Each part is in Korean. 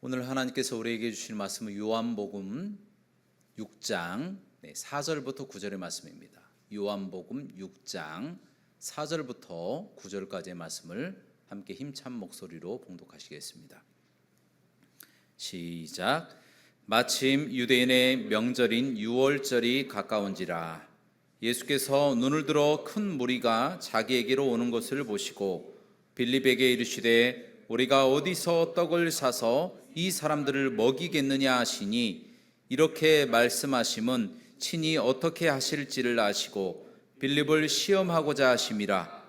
오늘 하나님께서 우리에게 주신 말씀은 요한복음 6장 네, 4절부터 9절의 말씀입니다. 요한복음 6장 4절부터 9절까지의 말씀을 함께 힘찬 목소리로 봉독하시겠습니다. 시작. 마침 유대인의 명절인 유월절이 가까운지라 예수께서 눈을 들어 큰 무리가 자기에게로 오는 것을 보시고 빌립에게 이르시되 우리가 어디서 떡을 사서 이 사람들을 먹이겠느냐 하시니 이렇게 말씀하심은 친히 어떻게 하실지를 아시고 빌립을 시험하고자 하심이라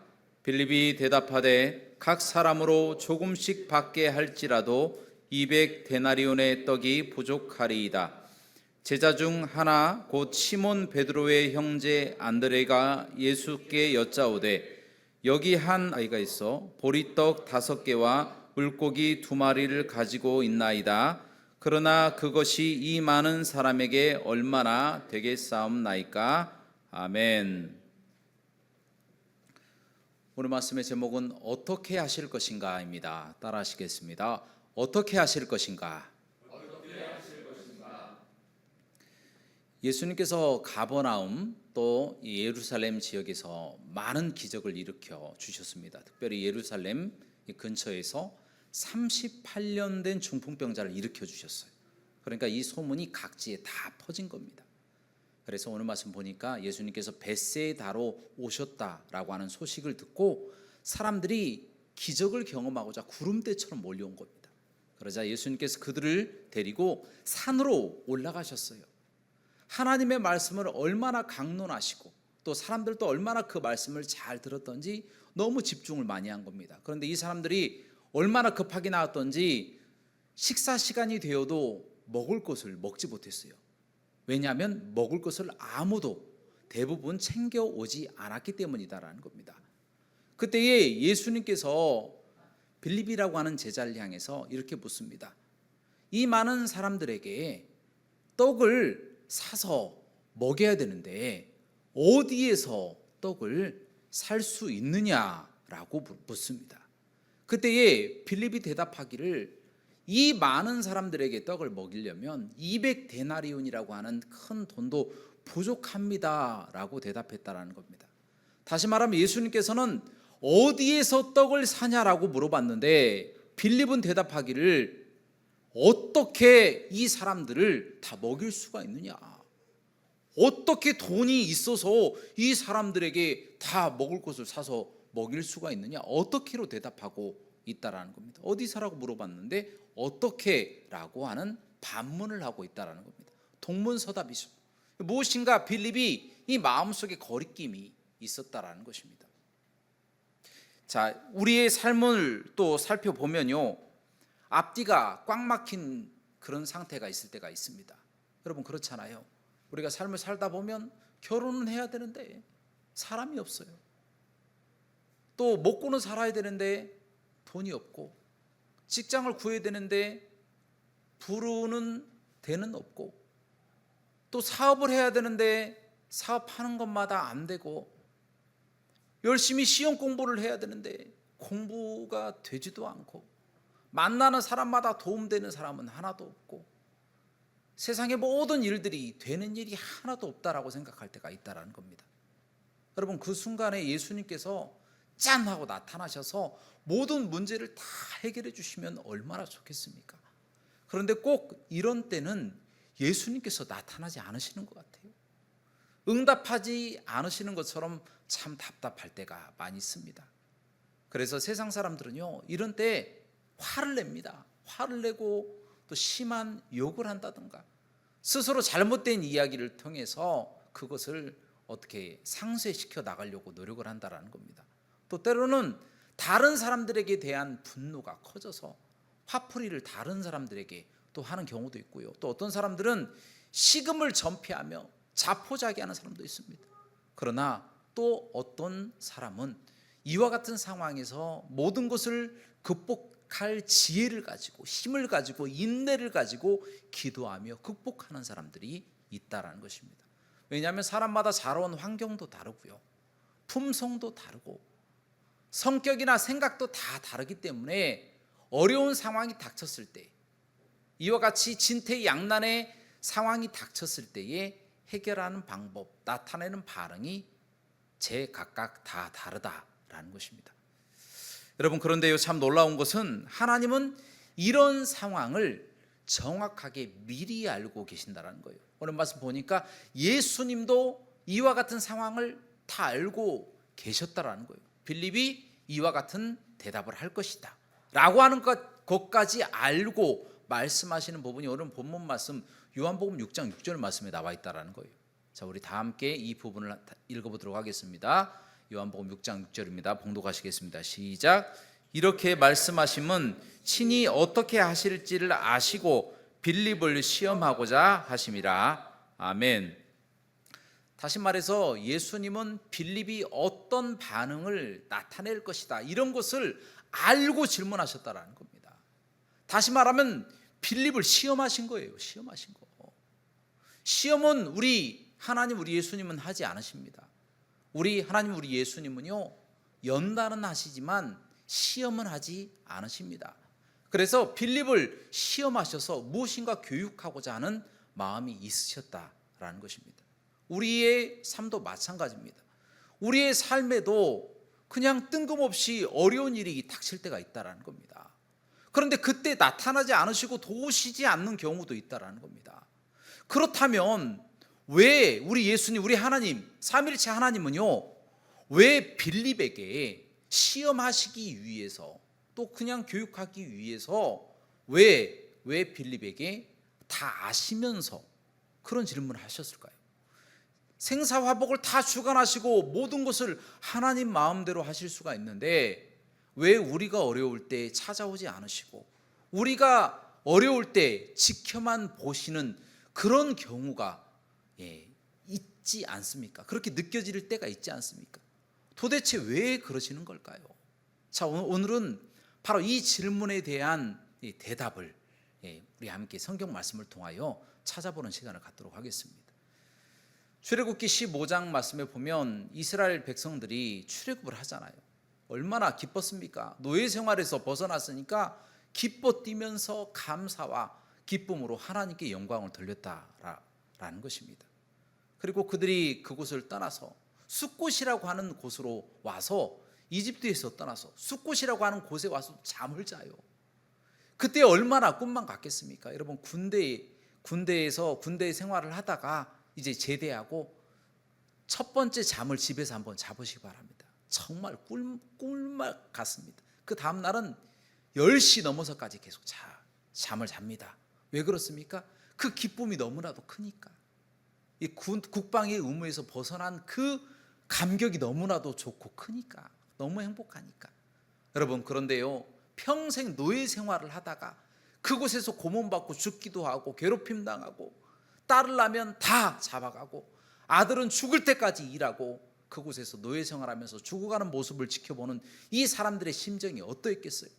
빌립이 대답하되 각 사람으로 조금씩 받게 할지라도 200 데나리온의 떡이 부족하리이다. 제자 중 하나 곧 시몬 베드로의 형제 안드레가 예수께 여짜오되 여기 한 아이가 있어 보리떡 다섯 개와 물고기 두 마리를 가지고 있나이다. 그러나 그것이 이 많은 사람에게 얼마나 되겠사옵나이까? 아멘. 오늘 말씀의 제목은 어떻게 하실 것인가입니다. 따라하시겠습니다. 어떻게 하실 것인가? 예수님께서 가버나움 또 예루살렘 지역에서 많은 기적을 일으켜 주셨습니다. 특별히 예루살렘 근처에서 38년 된 중풍병자를 일으켜 주셨어요. 그러니까 이 소문이 각지에 다 퍼진 겁니다. 그래서 오늘 말씀 보니까 예수님께서 베세다로 오셨다라고 하는 소식을 듣고 사람들이 기적을 경험하고자 구름대처럼 몰려온 겁니다. 그러자 예수님께서 그들을 데리고 산으로 올라가셨어요. 하나님의 말씀을 얼마나 강론하시고 또 사람들도 얼마나 그 말씀을 잘 들었던지 너무 집중을 많이 한 겁니다. 그런데 이 사람들이 얼마나 급하게 나왔던지 식사 시간이 되어도 먹을 것을 먹지 못했어요. 왜냐하면 먹을 것을 아무도 대부분 챙겨 오지 않았기 때문이다라는 겁니다. 그때에 예수님께서 빌립이라고 하는 제자를 향해서 이렇게 묻습니다. 이 많은 사람들에게 떡을 사서 먹여야 되는데 어디에서 떡을 살 수 있느냐라고 묻습니다. 그때에 빌립이 대답하기를 이 많은 사람들에게 떡을 먹이려면 200 데나리온이라고 하는 큰 돈도 부족합니다라고 대답했다라는 겁니다. 다시 말하면 예수님께서는 어디에서 떡을 사냐라고 물어봤는데 빌립은 대답하기를 어떻게 이 사람들을 다 먹일 수가 있느냐? 어떻게 돈이 있어서 이 사람들에게 다 먹을 것을 사서 먹일 수가 있느냐? 어떻게로 대답하고 있다라는 겁니다. 어디서라고 물어봤는데 어떻게라고 하는 반문을 하고 있다라는 겁니다. 동문서답이죠. 무엇인가 빌립이 이 마음속에 거리낌이 있었다라는 것입니다. 자, 우리의 삶을 또 살펴보면요. 앞뒤가 꽉 막힌 그런 상태가 있을 때가 있습니다. 여러분 그렇잖아요. 우리가 삶을 살다 보면 결혼은 해야 되는데 사람이 없어요. 또 먹고는 살아야 되는데 돈이 없고 직장을 구해야 되는데 부르는 데는 없고 또 사업을 해야 되는데 사업하는 것마다 안 되고 열심히 시험 공부를 해야 되는데 공부가 되지도 않고 만나는 사람마다 도움되는 사람은 하나도 없고 세상의 모든 일들이 되는 일이 하나도 없다라고 생각할 때가 있다라는 겁니다. 여러분 그 순간에 예수님께서 짠 하고 나타나셔서 모든 문제를 다 해결해 주시면 얼마나 좋겠습니까? 그런데 꼭 이런 때는 예수님께서 나타나지 않으시는 것 같아요. 응답하지 않으시는 것처럼 참 답답할 때가 많이 있습니다. 그래서 세상 사람들은요, 이런 때 화를 냅니다. 화를 내고 또 심한 욕을 한다든가 스스로 잘못된 이야기를 통해서 그것을 어떻게 상쇄시켜 나가려고 노력을 한다라는 겁니다. 또 때로는 다른 사람들에게 대한 분노가 커져서 화풀이를 다른 사람들에게 또 하는 경우도 있고요. 또 어떤 사람들은 식음을 전폐하며 자포자기하는 사람도 있습니다. 그러나 또 어떤 사람은 이와 같은 상황에서 모든 것을 극복 할 지혜를 가지고 힘을 가지고 인내를 가지고 기도하며 극복하는 사람들이 있다라는 것입니다. 왜냐하면 사람마다 자라온 환경도 다르고요. 품성도 다르고 성격이나 생각도 다 다르기 때문에 어려운 상황이 닥쳤을 때 이와 같이 진퇴양난의 상황이 닥쳤을 때에 해결하는 방법, 나타내는 반응이 제각각 다 다르다라는 것입니다. 여러분 그런데요 참 놀라운 것은 하나님은 이런 상황을 정확하게 미리 알고 계신다라는 거예요. 오늘 말씀 보니까 예수님도 이와 같은 상황을 다 알고 계셨다라는 거예요. 빌립이 이와 같은 대답을 할 것이다. 라고 하는 것, 것까지 알고 말씀하시는 부분이 오늘 본문 말씀 요한복음 6장 6절 말씀에 나와 있다라는 거예요. 자, 우리 다 함께 이 부분을 읽어보도록 하겠습니다. 요한복음 6장 6절입니다. 봉독하시겠습니다. 시작. 이렇게 말씀하심은 친히 어떻게 하실지를 아시고 빌립을 시험하고자 하심이라. 아멘. 다시 말해서 예수님은 빌립이 어떤 반응을 나타낼 것이다. 이런 것을 알고 질문하셨다라는 겁니다. 다시 말하면 빌립을 시험하신 거예요. 시험하신 거. 시험은 우리 하나님 우리 예수님은 하지 않으십니다. 우리 하나님 우리 예수님은요. 연단은 하시지만 시험은 하지 않으십니다. 그래서 빌립을 시험하셔서 무엇인가 교육하고자 하는 마음이 있으셨다라는 것입니다. 우리의 삶도 마찬가지입니다. 우리의 삶에도 그냥 뜬금없이 어려운 일이 닥칠 때가 있다라는 겁니다. 그런데 그때 나타나지 않으시고 도우시지 않는 경우도 있다라는 겁니다. 그렇다면 왜 우리 예수님, 우리 하나님, 삼일체 하나님은요, 왜 빌립에게 시험하시기 위해서 또 그냥 교육하기 위해서 왜, 왜 빌립에게 다 아시면서 그런 질문을 하셨을까요? 생사화복을 다 주관하시고 모든 것을 하나님 마음대로 하실 수가 있는데 왜 우리가 어려울 때 찾아오지 않으시고 우리가 어려울 때 지켜만 보시는 그런 경우가 예, 있지 않습니까? 그렇게 느껴질 때가 있지 않습니까? 도대체 왜 그러시는 걸까요? 자 오늘은 바로 이 질문에 대한 대답을 예, 우리 함께 성경 말씀을 통하여 찾아보는 시간을 갖도록 하겠습니다. 출애굽기 15장 말씀에 보면 이스라엘 백성들이 출애굽을 하잖아요. 얼마나 기뻤습니까? 노예 생활에서 벗어났으니까 기뻐 뛰면서 감사와 기쁨으로 하나님께 영광을 돌렸다라는 것입니다. 그리고 그들이 그곳을 떠나서 숫곳이라고 하는 곳으로 와서 이집트에서 떠나서 숫곳이라고 하는 곳에 와서 잠을 자요. 그때 얼마나 꿈만 같겠습니까? 여러분 군대 군대에서 군대 생활을 하다가 이제 제대하고 첫 번째 잠을 집에서 한번 자보시기 바랍니다. 정말 꿀, 꿀맛 같습니다. 그 다음 날은 10시 넘어서까지 계속 자, 잠을 잡니다. 왜 그렇습니까? 그 기쁨이 너무나도 크니까. 이 군, 국방의 의무에서 벗어난 그 감격이 너무나도 좋고 크니까. 너무 행복하니까. 여러분, 그런데요. 평생 노예 생활을 하다가 그곳에서 고문받고 죽기도 하고 괴롭힘 당하고 딸을 낳으면 다 잡아가고 아들은 죽을 때까지 일하고 그곳에서 노예 생활하면서 죽어가는 모습을 지켜보는 이 사람들의 심정이 어떠했겠어요?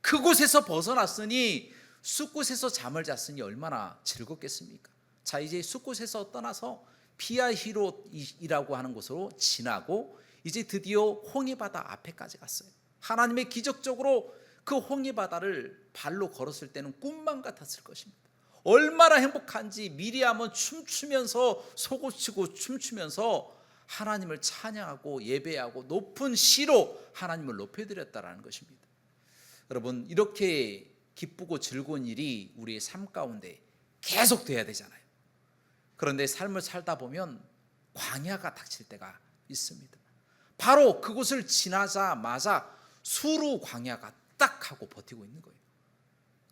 그곳에서 벗어났으니 숲곳에서 잠을 잤으니 얼마나 즐겁겠습니까? 자 이제 숲곳에서 떠나서 피아히롯이라고 하는 곳으로 지나고 이제 드디어 홍해바다 앞에까지 갔어요. 하나님의 기적적으로 그 홍해바다를 발로 걸었을 때는 꿈만 같았을 것입니다. 얼마나 행복한지 미리하면 춤추면서 속옷치고 춤추면서 하나님을 찬양하고 예배하고 높은 시로 하나님을 높여드렸다라는 것입니다. 여러분 이렇게 기쁘고 즐거운 일이 우리의 삶 가운데 계속 돼야 되잖아요. 그런데 삶을 살다 보면 광야가 닥칠 때가 있습니다. 바로 그곳을 지나자마자 수루 광야가 딱 하고 버티고 있는 거예요.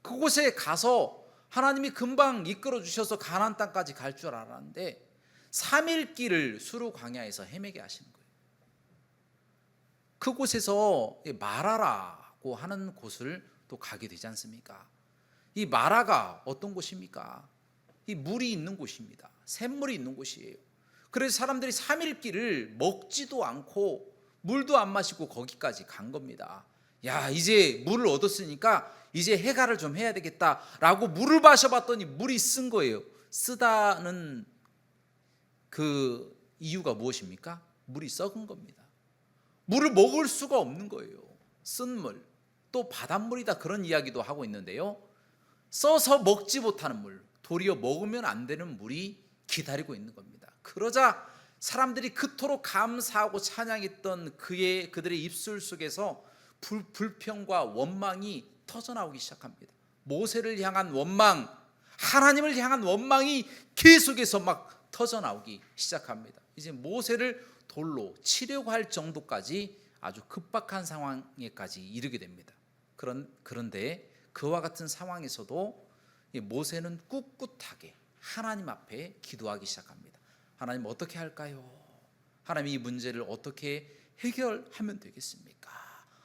그곳에 가서 하나님이 금방 이끌어 주셔서 가나안 땅까지 갈 줄 알았는데 3일 길을 수루 광야에서 헤매게 하시는 거예요. 그곳에서 마라라고 하는 곳을 또 가게 되지 않습니까? 이 마라가 어떤 곳입니까? 이 물이 있는 곳입니다. 샘물이 있는 곳이에요. 그래서 사람들이 3일 길을 먹지도 않고 물도 안 마시고 거기까지 간 겁니다. 야, 이제 물을 얻었으니까 이제 해가를 좀 해야 되겠다라고 물을 마셔봤더니 물이 쓴 거예요. 쓰다는 그 이유가 무엇입니까? 물이 썩은 겁니다. 물을 먹을 수가 없는 거예요. 쓴 물. 또 바닷물이다 그런 이야기도 하고 있는데요. 써서 먹지 못하는 물, 도리어 먹으면 안 되는 물이 기다리고 있는 겁니다. 그러자 사람들이 그토록 감사하고 찬양했던 그의 그들의 입술 속에서 불, 불평과 원망이 터져 나오기 시작합니다. 모세를 향한 원망, 하나님을 향한 원망이 계속해서 막 터져 나오기 시작합니다. 이제 모세를 돌로 치려고 할 정도까지 아주 급박한 상황에까지 이르게 됩니다. 그런 그런데 그와 같은 상황에서도 이 모세는 꿋꿋하게 하나님 앞에 기도하기 시작합니다. 하나님 어떻게 할까요? 하나님 이 문제를 어떻게 해결하면 되겠습니까?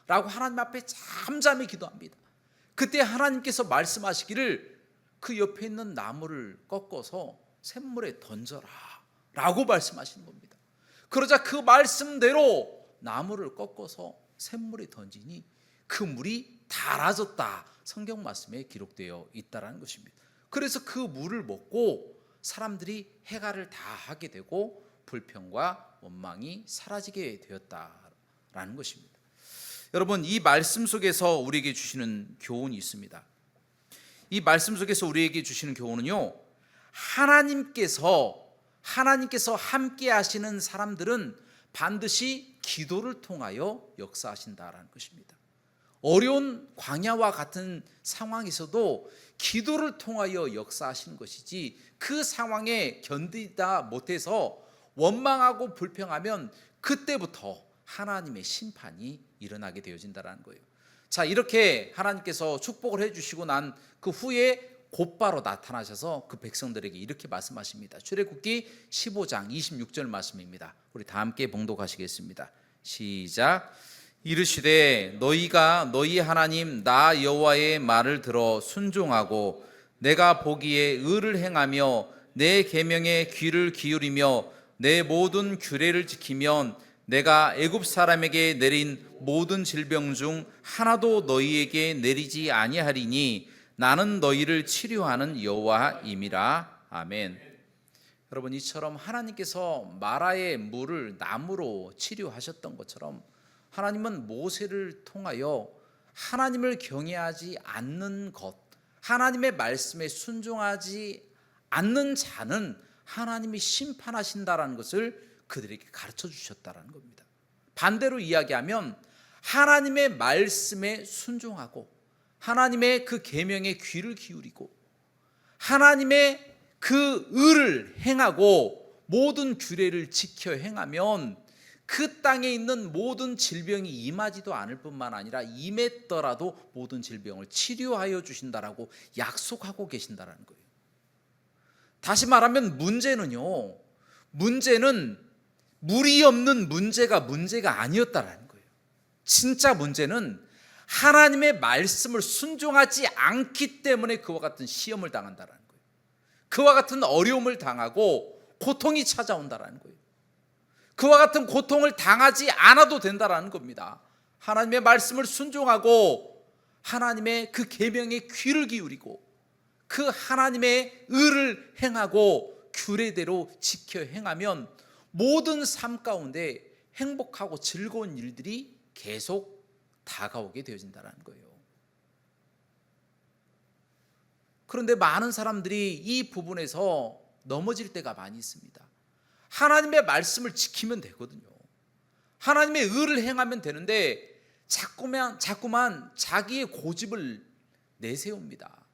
라고 하나님 앞에 잠잠히 기도합니다. 그때 하나님께서 말씀하시기를 그 옆에 있는 나무를 꺾어서 샘물에 던져라 라고 말씀하시는 겁니다. 그러자 그 말씀대로 나무를 꺾어서 샘물에 던지니 그 물이 달아졌다. 성경 말씀에 기록되어 있다라는 것입니다. 그래서 그 물을 먹고 사람들이 해가를 다 하게 되고 불평과 원망이 사라지게 되었다라는 것입니다. 여러분 이 말씀 속에서 우리에게 주시는 교훈이 있습니다. 이 말씀 속에서 우리에게 주시는 교훈은요. 하나님께서 하나님께서 함께 하시는 사람들은 반드시 기도를 통하여 역사하신다라는 것입니다. 어려운 광야와 같은 상황에서도 기도를 통하여 역사하시는 것이지 그 상황에 견디다 못해서 원망하고 불평하면 그때부터 하나님의 심판이 일어나게 되어진다라는 거예요. 자, 이렇게 하나님께서 축복을 해 주시고 난 그 후에 곧바로 나타나셔서 그 백성들에게 이렇게 말씀하십니다. 출애굽기 15장 26절 말씀입니다. 우리 다 함께 봉독하시겠습니다. 시작. 이르시되 너희가 너희 하나님 나 여호와의 말을 들어 순종하고 내가 보기에 의를 행하며 내 계명에 귀를 기울이며 내 모든 규례를 지키면 내가 애굽 사람에게 내린 모든 질병 중 하나도 너희에게 내리지 아니하리니 나는 너희를 치료하는 여호와임이라 아멘. 여러분 이처럼 하나님께서 마라의 물을 나무로 치료하셨던 것처럼 하나님은 모세를 통하여 하나님을 경외하지 않는 것, 하나님의 말씀에 순종하지 않는 자는 하나님이 심판하신다라는 것을 그들에게 가르쳐 주셨다라는 겁니다. 반대로 이야기하면 하나님의 말씀에 순종하고 하나님의 그 계명에 귀를 기울이고 하나님의 그 의를 행하고 모든 규례를 지켜 행하면 그 땅에 있는 모든 질병이 임하지도 않을 뿐만 아니라 임했더라도 모든 질병을 치료하여 주신다라고 약속하고 계신다라는 거예요. 다시 말하면 문제는요. 문제는 물이 없는 문제가 문제가 아니었다라는 거예요. 진짜 문제는 하나님의 말씀을 순종하지 않기 때문에 그와 같은 시험을 당한다라는 거예요. 그와 같은 어려움을 당하고 고통이 찾아온다라는 거예요. 그와 같은 고통을 당하지 않아도 된다라는 겁니다. 하나님의 말씀을 순종하고 하나님의 그 계명에 귀를 기울이고 그 하나님의 의를 행하고 규례대로 지켜 행하면 모든 삶 가운데 행복하고 즐거운 일들이 계속 다가오게 되어진다는 거예요. 그런데 많은 사람들이 이 부분에서 넘어질 때가 많이 있습니다. 하나님의 말씀을 지키면 되거든요. 하나님의 의를 행하면 되는데 자꾸만 자꾸만 자기의 고집을 내세웁니다.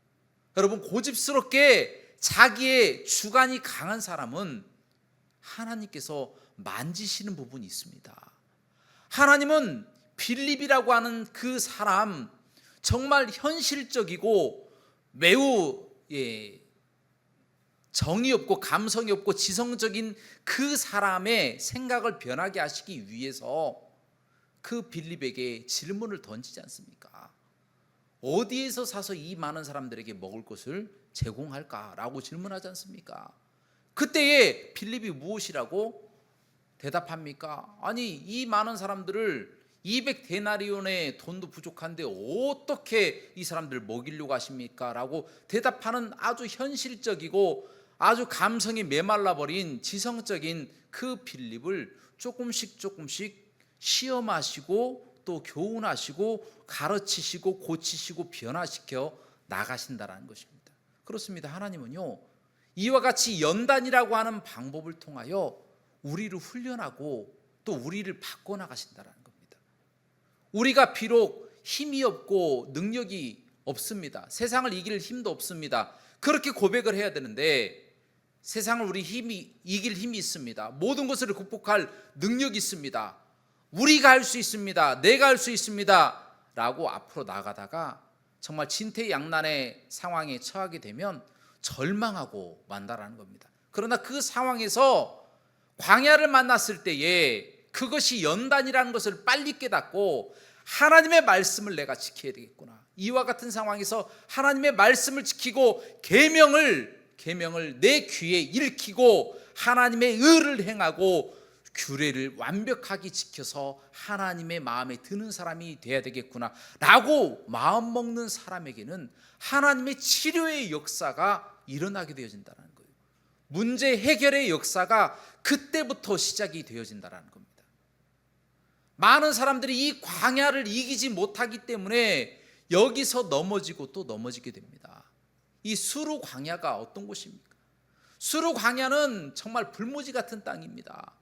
여러분 고집스럽게 자기의 주관이 강한 사람은 하나님께서 만지시는 부분이 있습니다. 하나님은 빌립이라고 하는 그 사람 정말 현실적이고 매우 예, 정이 없고 감성이 없고 지성적인 그 사람의 생각을 변하게 하시기 위해서 그 빌립에게 질문을 던지지 않습니까? 어디에서 사서 이 많은 사람들에게 먹을 것을 제공할까라고 질문하지 않습니까? 그때에 빌립이 무엇이라고 대답합니까? 아니 이 많은 사람들을 200 데나리온의 돈도 부족한데 어떻게 이 사람들 먹이려고 하십니까? 라고 대답하는 아주 현실적이고 아주 감성이 메말라 버린 지성적인 그 빌립을 조금씩 조금씩 시험하시고 또 교훈하시고 가르치시고 고치시고 변화시켜 나가신다라는 것입니다. 그렇습니다. 하나님은요. 이와 같이 연단이라고 하는 방법을 통하여 우리를 훈련하고 또 우리를 바꿔 나가신다라는 겁니다. 우리가 비록 힘이 없고 능력이 없습니다. 세상을 이길 힘도 없습니다. 그렇게 고백을 해야 되는데 세상을 우리 힘이 이길 힘이 있습니다. 모든 것을 극복할 능력이 있습니다. 우리가 할 수 있습니다. 내가 할 수 있습니다. 라고 앞으로 나가다가 정말 진퇴양난의 상황에 처하게 되면 절망하고 만다라는 겁니다. 그러나 그 상황에서 광야를 만났을 때에 그것이 연단이라는 것을 빨리 깨닫고 하나님의 말씀을 내가 지켜야 되겠구나. 이와 같은 상황에서 하나님의 말씀을 지키고 계명을 계명을 내 귀에 읽히고 하나님의 의를 행하고 규례를 완벽하게 지켜서 하나님의 마음에 드는 사람이 돼야 되겠구나라고 마음 먹는 사람에게는 하나님의 치료의 역사가 일어나게 되어진다는 거예요. 문제 해결의 역사가 그때부터 시작이 되어진다는 겁니다. 많은 사람들이 이 광야를 이기지 못하기 때문에 여기서 넘어지고 또 넘어지게 됩니다. 이 수루 광야가 어떤 곳입니까? 수루 광야는 정말 불모지 같은 땅입니다.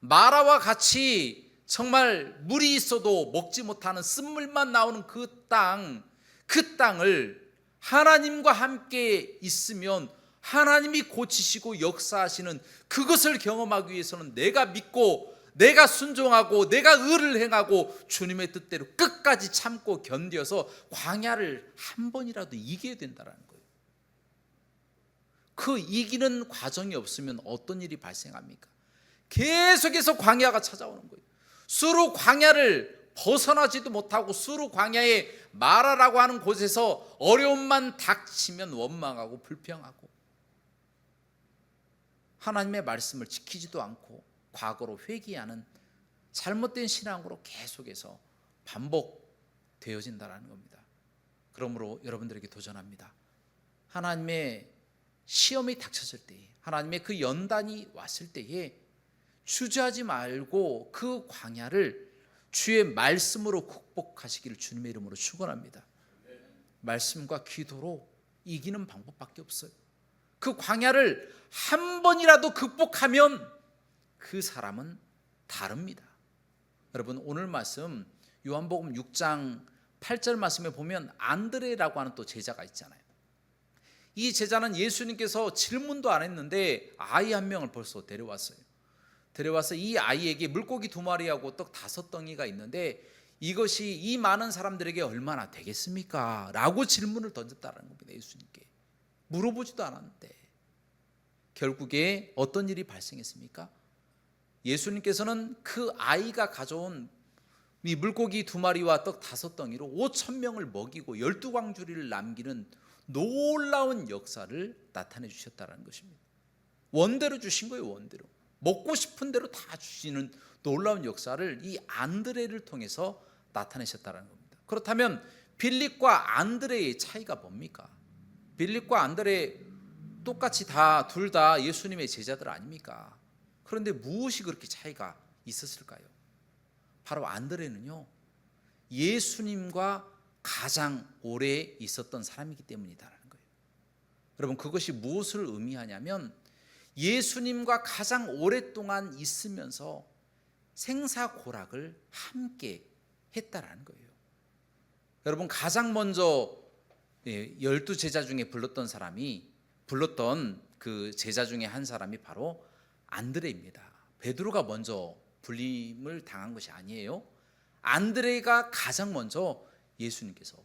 마라와 같이 정말 물이 있어도 먹지 못하는 쓴물만 나오는 그 땅, 그 땅을 하나님과 함께 있으면 하나님이 고치시고 역사하시는 그것을 경험하기 위해서는 내가 믿고 내가 순종하고 내가 의를 행하고 주님의 뜻대로 끝까지 참고 견뎌서 광야를 한 번이라도 이겨야 된다는 거예요. 그 이기는 과정이 없으면 어떤 일이 발생합니까? 계속해서 광야가 찾아오는 거예요. 수루 광야를 벗어나지도 못하고 수루 광야의 마라라고 하는 곳에서 어려움만 닥치면 원망하고 불평하고 하나님의 말씀을 지키지도 않고 과거로 회귀하는 잘못된 신앙으로 계속해서 반복되어진다는 겁니다. 그러므로 여러분들에게 도전합니다. 하나님의 시험이 닥쳤을 때, 하나님의 그 연단이 왔을 때에 주저하지 말고 그 광야를 주의 말씀으로 극복하시기를 주님의 이름으로 축원합니다. 말씀과 기도로 이기는 방법밖에 없어요. 그 광야를 한 번이라도 극복하면 그 사람은 다릅니다. 여러분 오늘 말씀 요한복음 6장 8절 말씀에 보면 안드레라고 하는 또 제자가 있잖아요. 이 제자는 예수님께서 질문도 안 했는데 아이 한 명을 벌써 데려왔어요. 데려와서 이 아이에게 물고기 두 마리하고 떡 다섯 덩이가 있는데 이것이 이 많은 사람들에게 얼마나 되겠습니까? 라고 질문을 던졌다는 겁니다. 예수님께. 물어보지도 않았는데 결국에 어떤 일이 발생했습니까? 예수님께서는 그 아이가 가져온 이 물고기 두 마리와 떡 다섯 덩이로 5천 명을 먹이고 열두 광주리를 남기는 놀라운 역사를 나타내 주셨다는 것입니다. 원대로 주신 거예요, 원대로. 먹고 싶은 대로 다 주시는 놀라운 역사를 이 안드레를 통해서 나타내셨다는 겁니다. 그렇다면 빌립과 안드레의 차이가 뭡니까? 빌립과 안드레 똑같이 다 둘 다 예수님의 제자들 아닙니까? 그런데 무엇이 그렇게 차이가 있었을까요? 바로 안드레는요. 예수님과 가장 오래 있었던 사람이기 때문이다라는 거예요. 여러분 그것이 무엇을 의미하냐면 예수님과 가장 오랫동안 있으면서 생사고락을 함께 했다라는 거예요. 여러분 가장 먼저 예, 열두 제자 중에 불렀던 사람이 불렀던 그 제자 중에 한 사람이 바로 안드레입니다. 베드로가 먼저 불림을 당한 것이 아니에요. 안드레가 가장 먼저 예수님께서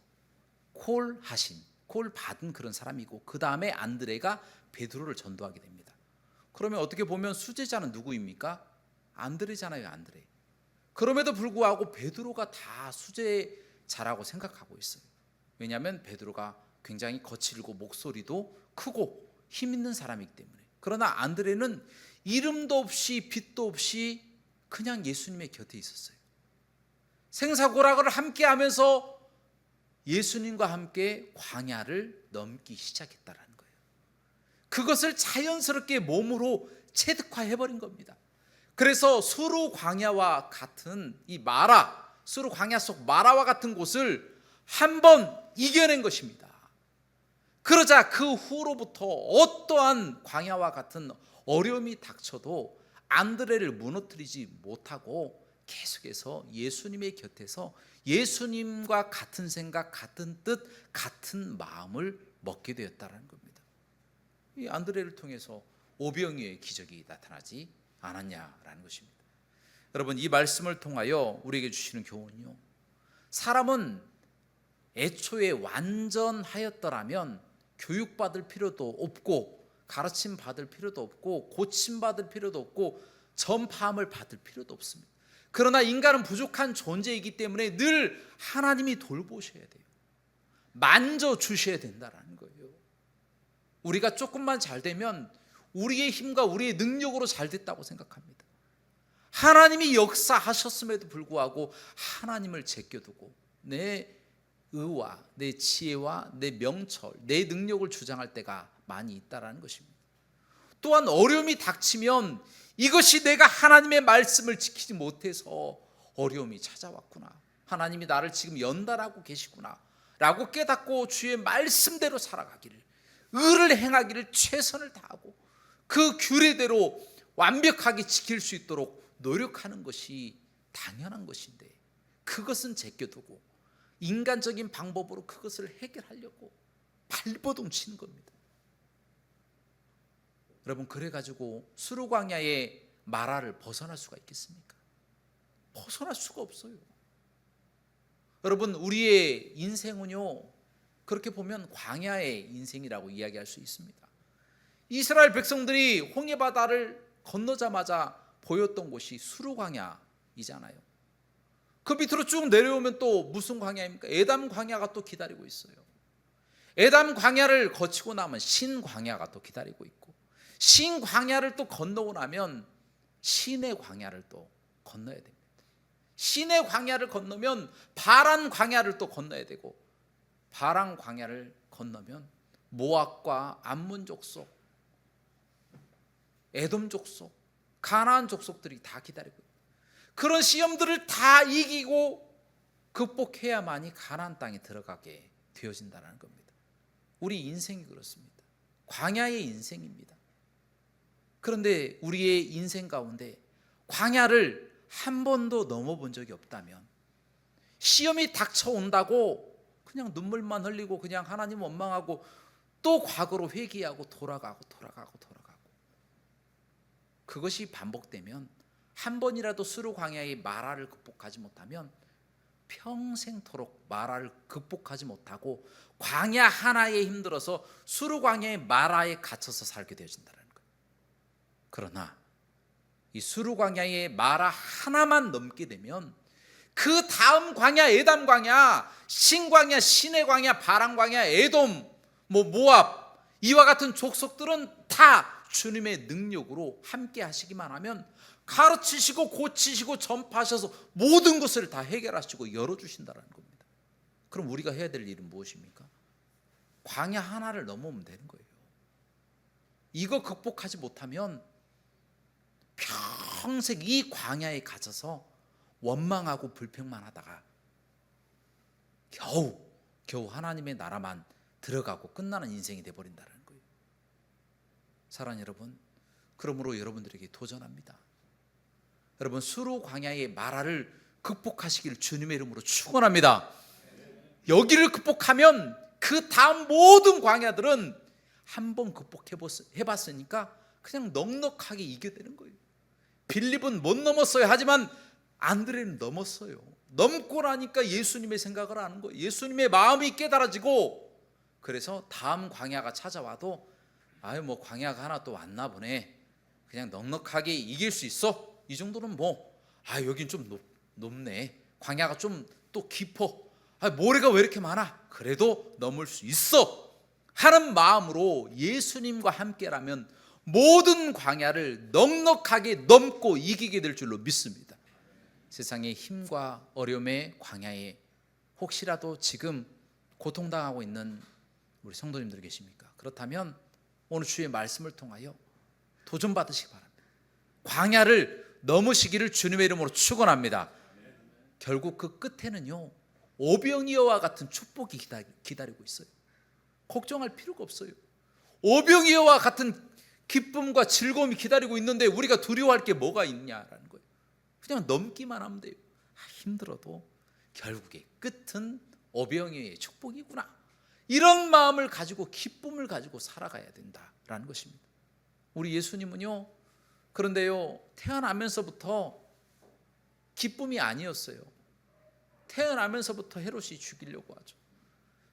콜하신 콜 받은 그런 사람이고 그 다음에 안드레가 베드로를 전도하게 됩니다. 그러면 어떻게 보면 수제자는 누구입니까? 안드레잖아요, 안드레. 그럼에도 불구하고 베드로가 다 수제자라고 생각하고 있어요. 왜냐하면 베드로가 굉장히 거칠고 목소리도 크고 힘 있는 사람이기 때문에. 그러나 안드레는 이름도 없이 빛도 없이 그냥 예수님의 곁에 있었어요. 생사고락을 함께 하면서 예수님과 함께 광야를 넘기 시작했다라는 거예요. 그것을 자연스럽게 몸으로 체득화해 버린 겁니다. 그래서 수루 광야와 같은 이 마라, 수루 광야 속 마라와 같은 곳을 한 번 이겨낸 것입니다. 그러자 그 후로부터 어떠한 광야와 같은 어려움이 닥쳐도 안드레를 무너뜨리지 못하고 계속해서 예수님의 곁에서 예수님과 같은 생각, 같은 뜻, 같은 마음을 먹게 되었다는 겁니다. 이 안드레를 통해서 오병이의 기적이 나타나지 않았냐라는 것입니다. 여러분 이 말씀을 통하여 우리에게 주시는 교훈이요. 사람은 애초에 완전하였더라면 교육받을 필요도 없고 가르침 받을 필요도 없고 고침 받을 필요도 없고 전파함을 받을 필요도 없습니다. 그러나 인간은 부족한 존재이기 때문에 늘 하나님이 돌보셔야 돼요. 만져 주셔야 된다라는 거예요. 우리가 조금만 잘 되면 우리의 힘과 우리의 능력으로 잘 됐다고 생각합니다. 하나님이 역사하셨음에도 불구하고 하나님을 제껴두고 내 의와 내 지혜와 내 명철, 내 능력을 주장할 때가 많이 있다라는 것입니다. 또한 어려움이 닥치면 이것이 내가 하나님의 말씀을 지키지 못해서 어려움이 찾아왔구나. 하나님이 나를 지금 연단하고 계시구나. 라고 깨닫고 주의 말씀대로 살아가기를, 의를 행하기를 최선을 다하고 그 규례대로 완벽하게 지킬 수 있도록 노력하는 것이 당연한 것인데 그것은 제껴두고 인간적인 방법으로 그것을 해결하려고 발버둥 치는 겁니다. 여러분 그래 가지고 수르광야의 마라를 벗어날 수가 있겠습니까? 벗어날 수가 없어요. 여러분 우리의 인생은요 그렇게 보면 광야의 인생이라고 이야기할 수 있습니다. 이스라엘 백성들이 홍해 바다를 건너자마자 보였던 곳이 수르 광야이잖아요. 그 밑으로 쭉 내려오면 또 무슨 광야입니까? 에담 광야가 또 기다리고 있어요. 에담 광야를 거치고 나면 신 광야가 또 기다리고 있고 신 광야를 또 건너고 나면 신의 광야를 또 건너야 됩니다. 신의 광야를 건너면 바란 광야를 또 건너야 되고 바란 광야를 건너면 모압과 암문 족속, 에돔 족속, 가나안 족속들이 다 기다리고. 그런 시험들을 다 이기고 극복해야만이 가나안 땅에 들어가게 되어진다는 겁니다. 우리 인생이 그렇습니다. 광야의 인생입니다. 그런데 우리의 인생 가운데 광야를 한 번도 넘어본 적이 없다면 시험이 닥쳐온다고 그냥 눈물만 흘리고 그냥 하나님 원망하고 또 과거로 회귀하고 돌아가고 돌아가고 돌아가고 그것이 반복되면 한 번이라도 수르 광야의 마라를 극복하지 못하면 평생토록 마라를 극복하지 못하고 광야 하나에 힘들어서 수르 광야의 마라에 갇혀서 살게 되어진다는 거예요. 그러나 이 수르 광야의 마라 하나만 넘게 되면 그 다음 광야 에담 광야, 신 광야, 신의 광야, 바람 광야, 에돔, 뭐 모압 이와 같은 족속들은 다 주님의 능력으로 함께 하시기만 하면 가르치시고 고치시고 전파하셔서 모든 것을 다 해결하시고 열어주신다는 겁니다. 그럼 우리가 해야 될 일은 무엇입니까? 광야 하나를 넘으면 되는 거예요. 이거 극복하지 못하면 평생 이 광야에 갇혀서 원망하고 불평만 하다가 겨우 겨우 하나님의 나라만 들어가고 끝나는 인생이 돼 버린다는 거예요. 사랑 여러분, 그러므로 여러분들에게 도전합니다. 여러분 수로 광야의 마라를 극복하시길 주님의 이름으로 축원합니다. 여기를 극복하면 그 다음 모든 광야들은 한 번 극복해 봤으니까 그냥 넉넉하게 이겨되는 거예요. 빌립은 못 넘었어요. 하지만 안드레는 넘었어요. 넘고 나니까 예수님의 생각을 하는 거예요. 예수님의 마음이 깨달아지고 그래서 다음 광야가 찾아와도 아유 뭐 광야가 하나 또 왔나 보네. 그냥 넉넉하게 이길 수 있어. 이 정도는 뭐, 아, 여긴 좀 높, 높네. 광야가 좀 또 깊어. 아, 모래가 왜 이렇게 많아? 그래도 넘을 수 있어. 하는 마음으로 예수님과 함께라면 모든 광야를 넉넉하게 넘고 이기게 될 줄로 믿습니다. 세상의 힘과 어려움의 광야에 혹시라도 지금 고통당하고 있는 우리 성도님들 계십니까? 그렇다면 오늘 주의 말씀을 통하여 도전 받으시기 바랍니다. 광야를 넘으시기를 주님의 이름으로 축원합니다. 결국 그 끝에는요 오병이어와 같은 축복이 기다, 기다리고 있어요. 걱정할 필요가 없어요. 오병이어와 같은 기쁨과 즐거움이 기다리고 있는데 우리가 두려워할 게 뭐가 있냐라는 거예요. 그냥 넘기만 하면 돼요. 아, 힘들어도 결국에 끝은 오병이어의 축복이구나. 이런 마음을 가지고 기쁨을 가지고 살아가야 된다라는 것입니다. 우리 예수님은요. 그런데요. 태어나면서부터 기쁨이 아니었어요. 태어나면서부터 헤롯이 죽이려고 하죠.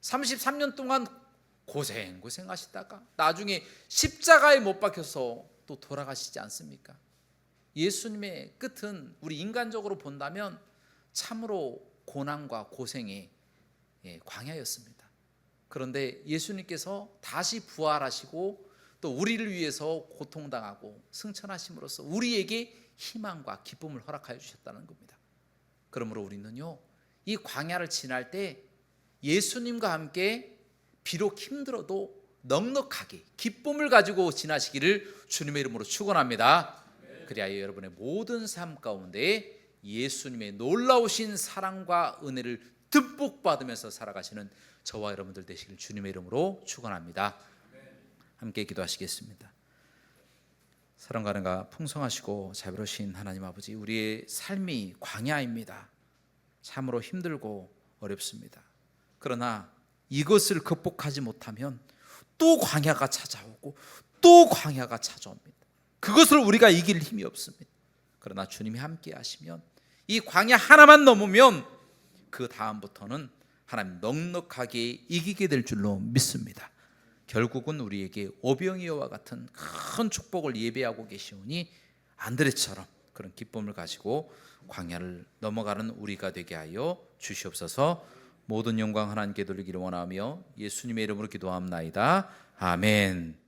33년 동안 고생 고생하시다가 나중에 십자가에 못 박혀서 또 돌아가시지 않습니까? 예수님의 끝은 우리 인간적으로 본다면 참으로 고난과 고생의 예, 광야였습니다. 그런데 예수님께서 다시 부활하시고 또 우리를 위해서 고통당하고 승천하심으로써 우리에게 희망과 기쁨을 허락하여 주셨다는 겁니다. 그러므로 우리는요 이 광야를 지날 때 예수님과 함께 비록 힘들어도 넉넉하게 기쁨을 가지고 지나시기를 주님의 이름으로 축원합니다. 그리하여 여러분의 모든 삶 가운데 예수님의 놀라우신 사랑과 은혜를 듬뿍 받으면서 살아가시는 저와 여러분들 되시길 주님의 이름으로 축원합니다. 함께 기도하시겠습니다. 사랑과 은혜가 풍성하시고 자비로우신 하나님 아버지 우리의 삶이 광야입니다. 참으로 힘들고 어렵습니다. 그러나 이것을 극복하지 못하면 또 광야가 찾아오고 또 광야가 찾아옵니다. 그것을 우리가 이길 힘이 없습니다. 그러나 주님이 함께 하시면 이 광야 하나만 넘으면 그 다음부터는 하나님 넉넉하게 이기게 될 줄로 믿습니다. 결국은 우리에게 오병이어와 같은 큰 축복을 예배하고 계시오니 안드레처럼 그런 기쁨을 가지고 광야를 넘어가는 우리가 되게 하여 주시옵소서. 모든 영광 하나님께 돌리기를 원하며 예수님의 이름으로 기도함나이다. 아멘.